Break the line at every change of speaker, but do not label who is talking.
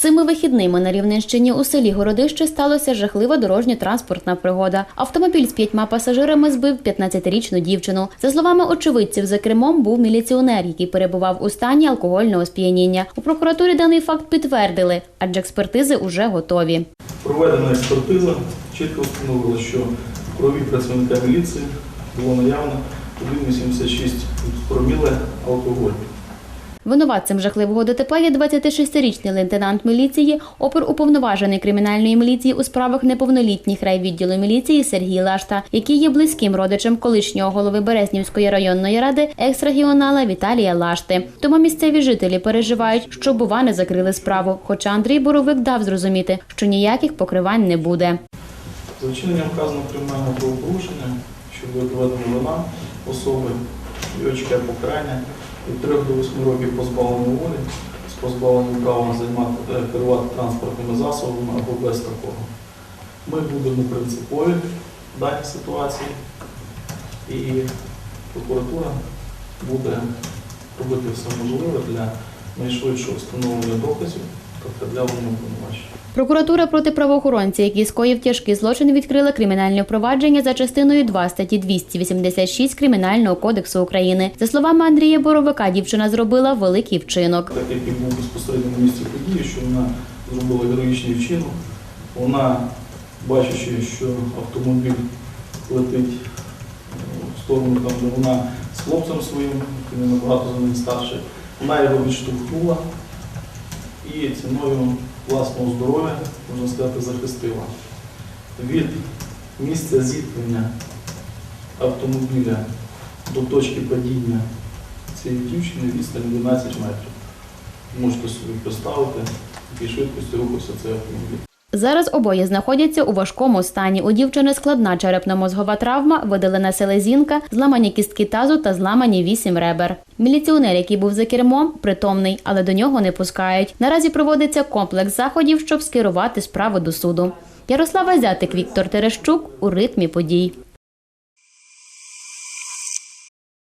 Цими вихідними на Рівненщині у селі Городище сталося жахлива дорожньо-транспортна пригода. Автомобіль з п'ятьма пасажирами збив 15-річну дівчину. За словами очевидців, за кермом був міліціонер, який перебував у стані алкогольного сп'яніння. У прокуратурі даний факт підтвердили, адже експертизи уже готові.
Проведена експертиза чітко встановила, що крові працівника міліції було наявно 1,86 проміле алкоголю.
Винуватцем жахливого ДТП є 26-річний лейтенант міліції, опер уповноважений кримінальної міліції у справах неповнолітніх райвідділу міліції Сергій Лашта, який є близьким родичем колишнього голови Березнівської районної ради екс-регіонала Віталія Лашти. Тому місцеві жителі переживають, що бува не закрили справу. Хоча Андрій Боровик дав зрозуміти, що ніяких покривань не буде.
За вчиненням вказаного кримінального правопорушення, що доведено вина особи, чекає покарання від 3 до 8 років позбавлено волі з позбавленням права займати, е, керувати транспортними засобами або без такого. Ми будемо принципові в даній ситуації і прокуратура буде робити все можливе для найшвидшого встановлення доказів та пред'явлення обвинувачень.
Прокуратура проти правоохоронця, який скоїв тяжкий злочин, відкрила кримінальне провадження за частиною 2 статті 286 Кримінального кодексу України. За словами Андрія Боровика, дівчина зробила великий вчинок.
так як був безпосередньо на місці події, що вона зробила героїчний вчинок. Вона, бачачи, що автомобіль летить е, в сторону, там, де вона з хлопцем своїм, який набагато за ним старший, вона його відштовхнула і ціною власного здоров'я, можна сказати, захистила. Від місця зіткнення автомобіля до точки падіння цієї дівчини відстань 12 метрів. Можете собі представити, якій швидкості рухався цей автомобіль.
Зараз обоє знаходяться у важкому стані. У дівчини складна черепно-мозгова травма, видалена селезінка, зламані кістки тазу та зламані вісім ребер. Міліціонер, який був за кермом, притомний, але до нього не пускають. Наразі проводиться комплекс заходів, щоб скерувати справу до суду. Ярослава Зятик, Віктор Терещук у ритмі подій.